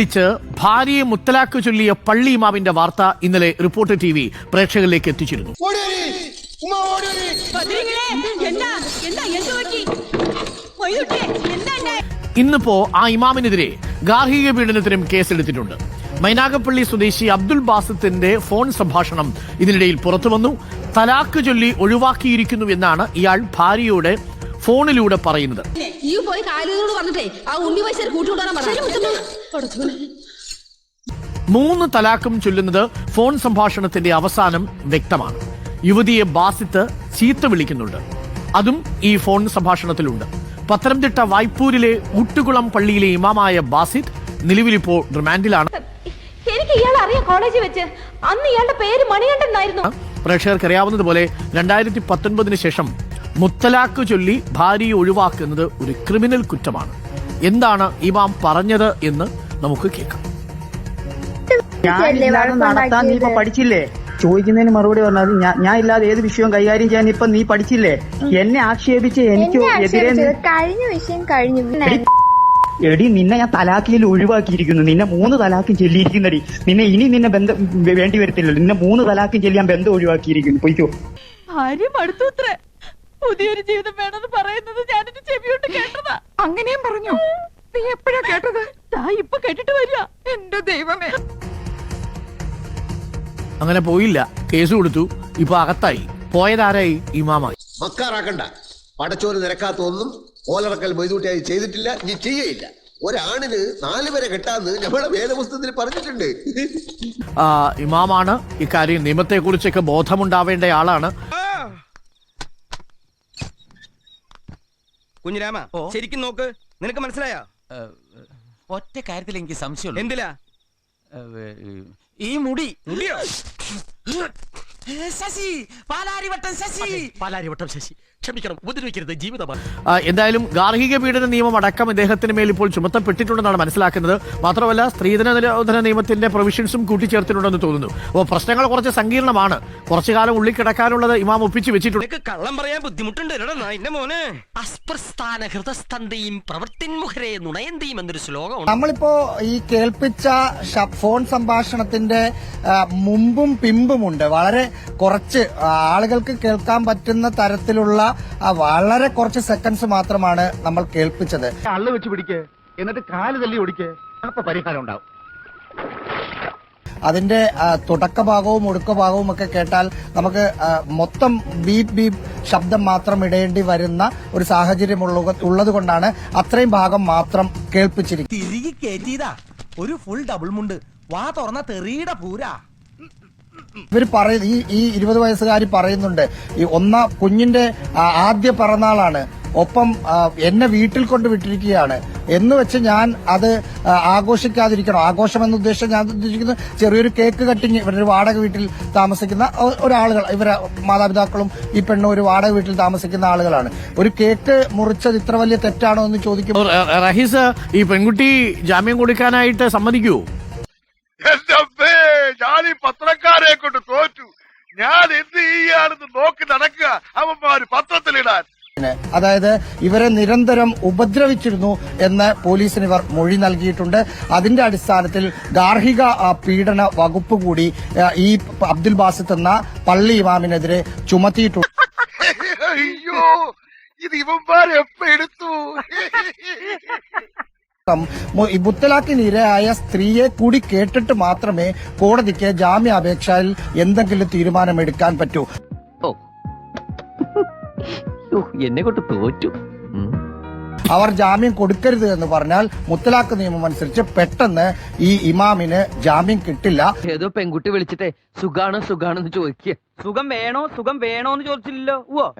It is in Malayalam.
വിളിച്ച് ഭാര്യയെ മുത്തലാക്ക് ചൊല്ലിയ പള്ളി മാവിന്റെ വാർത്ത ഇന്നലെ റിപ്പോർട്ടർ ടി വി പ്രേക്ഷകരിലേക്ക് എത്തിച്ചിരുന്നു. ഇന്നിപ്പോ ആ ഇമാമിനെതിരെ ഗാർഹിക പീഡനത്തിനും കേസെടുത്തിട്ടുണ്ട്. മൈനാഗപ്പള്ളി സ്വദേശി അബ്ദുൽ ബാസത്തിന്റെ ഫോൺ സംഭാഷണം ഇതിനിടയിൽ പുറത്തുവന്നു. തലാക്ക് ചൊല്ലി ഒഴിവാക്കിയിരിക്കുന്നു എന്നാണ് ഇയാൾ ഭാര്യയോട് ഫോണിലൂടെ പറയുന്നത്. ഈ പോയി കാലിനോട് പറഞ്ഞിട്ടേ ആ ഉണ്ണി പൈസ കൂട്ടിവിടാൻ പറഞ്ഞു മൂന്ന് തലാക്കും ചൊല്ലുന്നത് ഫോൺ സംഭാഷണത്തിന്റെ അവസാനം വ്യക്തമാണ്. യുവതിയെ ബാസിത്ത് ചീത്ത വിളിക്കുന്നുണ്ട്. അതും ഈ ഫോൺ സംഭാഷണത്തിലുണ്ട്. പത്തനംതിട്ട വായ്പൂരിലെ മുട്ടുകുളം പള്ളിയിലെ ഇമാമായ ബാസിത്ത് നിലവിലിപ്പോൾ റിമാൻഡിലാണ്. എനിക്ക് ഇയാളെ അറിയാം കോളേജിൽ വെച്ച്. അന്ന് ഇയാളുടെ പേര് മണികണ്ഠൻ പ്രേക്ഷകർക്ക് അറിയാവുന്നതുപോലെ രണ്ടായിരത്തി പത്തൊൻപതിന് ശേഷം മുത്തലാക്ക് ചൊല്ലി ഭാര്യയെ ഒഴിവാക്കുന്നത് ഒരു ക്രിമിനൽ കുറ്റമാണ്. എന്താണ് ഇമാം പറഞ്ഞത് എന്ന് നമുക്ക് കേൾക്കാം. നടത്താൻ നീ ഇപ്പൊ പഠിച്ചില്ലേ? ചോദിക്കുന്നതിന് മറുപടി പറഞ്ഞത് ഞാൻ ഇല്ലാതെ ഏത് വിഷയവും കൈകാര്യം ചെയ്യാൻ ഇപ്പൊ നീ പഠിച്ചില്ലേ? എന്നെ ആക്ഷേപിച്ച് എനിക്ക് എതിരെ കഴിഞ്ഞ വിഷയം കഴിഞ്ഞു. എടി, നിന്നെ ഞാൻ തലാക്കിയിൽ ഒഴിവാക്കിയിരിക്കുന്നു. നിന്നെ മൂന്ന് തലാക്കും ചെല്ലിയിരിക്കുന്നടി. നിന്നെ ഇനി നിന്നെ ബന്ധം വേണ്ടി വരത്തില്ലല്ലോ. നിന്നെ മൂന്ന് തലാക്കും ചെല്ലിയാൻ ബന്ധം ഒഴിവാക്കിയിരിക്കുന്നു. പോയിക്കോ. ഭാര്യ മടുത്തൂത്രേ പുതിയൊരു ജീവിതം വേണമെന്ന് പറയുന്നത് ഞാനെന്റെ ചെവിയോട്ട് കേട്ടതാ. അങ്ങനെയും പറഞ്ഞു? നീ എപ്പോഴാ കേട്ടത്? താ ഇപ്പൊ കേട്ടിട്ട് വരിക. എന്റെ ദൈവമേ. അങ്ങനെ പോയില്ല. കേസ് കൊടുത്തു. ഇപ്പൊ അകത്തായി. പോയതാരായി? ഇമാമായി. മക്കാറാക്കണ്ട പടച്ചോന് നിരക്കാത്ത ഒന്നും ഓലറക്കൽ മൊയ്തൂട്ടിയായി ചെയ്തിട്ടില്ല. നീ ചെയ്യയില്ല. ഒരാണിന് നാല് വരെ കെട്ടാന്ന് നമ്മുടെ വേദപുസ്തകത്തിൽ പറഞ്ഞിട്ടുണ്ട്. ആ, ഇമാമാണ്. ഇക്കാര്യം നിയമത്തെക്കുറിച്ചൊക്കെ ബോധമുണ്ടാവേണ്ട ആളാണ്. കുഞ്ഞിരാമ ശരിക്കും നോക്ക് നിനക്ക് മനസ്സിലായോ? ഒറ്റ കാര്യത്തിൽ എനിക്ക് സംശയമുള്ളൂ. എന്തിലാ? ഈ മുടി. മുടിയോ? ശശി പാലാരിവട്ടം ശശി. പാലാരിവട്ടം ശശി. ക്ഷമിക്കണം ഉപദ്രവിക്കരുത് ജീവിതമാണ്. ആ, എന്തായാലും ഗാർഹിക പീഡന നിയമം അടക്കം ഇദ്ദേഹത്തിന് മേൽ ഇപ്പോൾ ചുമത്തപ്പെട്ടിട്ടുണ്ടെന്നാണ് മനസ്സിലാക്കുന്നത്. മാത്രമല്ല സ്ത്രീധന നിരോധന നിയമത്തിന്റെ പ്രൊവിഷൻസും കൂട്ടിച്ചേർത്തിട്ടുണ്ടെന്ന് തോന്നുന്നു. അപ്പോൾ പ്രശ്നങ്ങൾ കുറച്ച് സങ്കീർണമാണ്. കുറച്ചു കാലം ഉള്ളിൽ കിടക്കാനുള്ളത് ഇമാം ഒപ്പിച്ച് വെച്ചിട്ടുണ്ട്. നിനക്ക് കള്ളം പറയാൻ ബുദ്ധിമുട്ടുണ്ട്. എടാ നായിന്റെ മോനെ. അസ്പ്രസ്ഥാന ഹൃദസ്തന്തയും പ്രവൃത്തിൻമുഖരെ നുണയന്തിയും എന്നൊരു ശ്ലോകമുണ്ട്. നമ്മളിപ്പോ ഈ കേൾപ്പിച്ച ഫോൺ സംഭാഷണത്തിന്റെ മുമ്പും മുമ്പും പിമ്പുമുണ്ട്. വളരെ കുറച്ച് ആളുകൾക്ക് കേൾക്കാൻ പറ്റുന്ന തരത്തിലുള്ള ആ, വളരെ കുറച്ച് സെക്കൻഡ്സ് മാത്രമാണ് നമ്മൾ കേൾപ്പിച്ചത്. അള്ളു വെച്ച് പിടിക്ക്. എന്നിട്ട് കാൽ തല്ലി ഓടിക്കേ. അപ്പൊ പരിഹാരം ഉണ്ടാവും. അതിന്റെ തുടക്കഭാഗവും തുടക്ക ഭാഗവും ഒടുക്ക ഭാഗവും ഒക്കെ കേട്ടാൽ നമുക്ക് മൊത്തം ബീപ് ബീപ് ശബ്ദം മാത്രം ഇടേണ്ടി വരുന്ന ഒരു സാഹചര്യം ഉള്ളത് കൊണ്ടാണ് അത്രയും ഭാഗം മാത്രം കേൾപ്പിച്ചിരിക്കുന്നത്. തിരികെ കയറ്റിയതാ ഒരു ഫുൾ ഡബിൾ മുണ്ട്. വാ തുറന്ന തെറിയുടെ പൂരാ. ഇവർ പറയുന്ന ഈ ഈ ഇരുപത് വയസ്സുകാരി പറയുന്നുണ്ട് ഈ ഒന്നാം കുഞ്ഞിന്റെ ആദ്യ പിറന്നാളാണ്. ഒപ്പം എന്നെ വീട്ടിൽ കൊണ്ട് വിട്ടിരിക്കുകയാണ്. എന്ന് വെച്ച് ഞാൻ അത് ആഘോഷിക്കാതിരിക്കണം. ആഘോഷം എന്ന ഉദ്ദേശം ഞാൻ ഉദ്ദേശിക്കുന്നത് ചെറിയൊരു കേക്ക് കട്ടിങ് ഇവരൊരു വാടക വീട്ടിൽ താമസിക്കുന്ന ഒരാളുകൾ ഇവരെ മാതാപിതാക്കളും ഈ പെണ്ണും ഒരു വാടക വീട്ടിൽ താമസിക്കുന്ന ആളുകളാണ്. ഒരു കേക്ക് മുറിച്ചത് ഇത്ര വലിയ തെറ്റാണോ എന്ന് ചോദിക്കുമ്പോൾ റഹീസ് ഈ പെൺകുട്ടി ജാമ്യം കൊടുക്കാനായിട്ട് അമ്മേ ഞാൻ ഈ പത്രക്കാരെ കൊണ്ട് തോറ്റു. ഞാൻ എന്ത് ചെയ്യാണെന്ന് നോക്കി നടക്കുക. അവന്മാര് പത്രത്തിലിടാൻ. അതായത് ഇവരെ നിരന്തരം ഉപദ്രവിച്ചിരുന്നു എന്ന് പോലീസിന് ഇവർ മൊഴി നൽകിയിട്ടുണ്ട്. അതിന്റെ അടിസ്ഥാനത്തിൽ ഗാർഹിക പീഡന വകുപ്പ് കൂടി ഈ അബ്ദുൽ ബാസിത്ത് എന്ന പള്ളി ഇമാമിനെതിരെ ചുമത്തിയിട്ടുണ്ട്. അയ്യോ ഇത് ഇവന്മാരെ എപ്പ എടുത്തു? ഇരയായ സ്ത്രീയെ കൂടി കേട്ടിട്ട് മാത്രമേ കോടതിക്ക് ജാമ്യാപേക്ഷയിൽ എന്തെങ്കിലും തീരുമാനമെടുക്കാൻ പറ്റൂ. എന്നെ കൊണ്ട് തോറ്റു. അവർ ജാമ്യം കൊടുക്കരുത് എന്ന് പറഞ്ഞാൽ മുത്തലാഖ് നിയമം അനുസരിച്ച് പെട്ടെന്ന് ഈ ഇമാമിന് ജാമ്യം കിട്ടില്ല. ഏതോ പെൺകുട്ടി വിളിച്ചിട്ടേ സുഖാണോ സുഖാണെന്ന് ചോദിക്കുക സുഖം വേണോ സുഖം വേണോന്ന് ചോദിച്ചില്ലല്ലോ. ഓ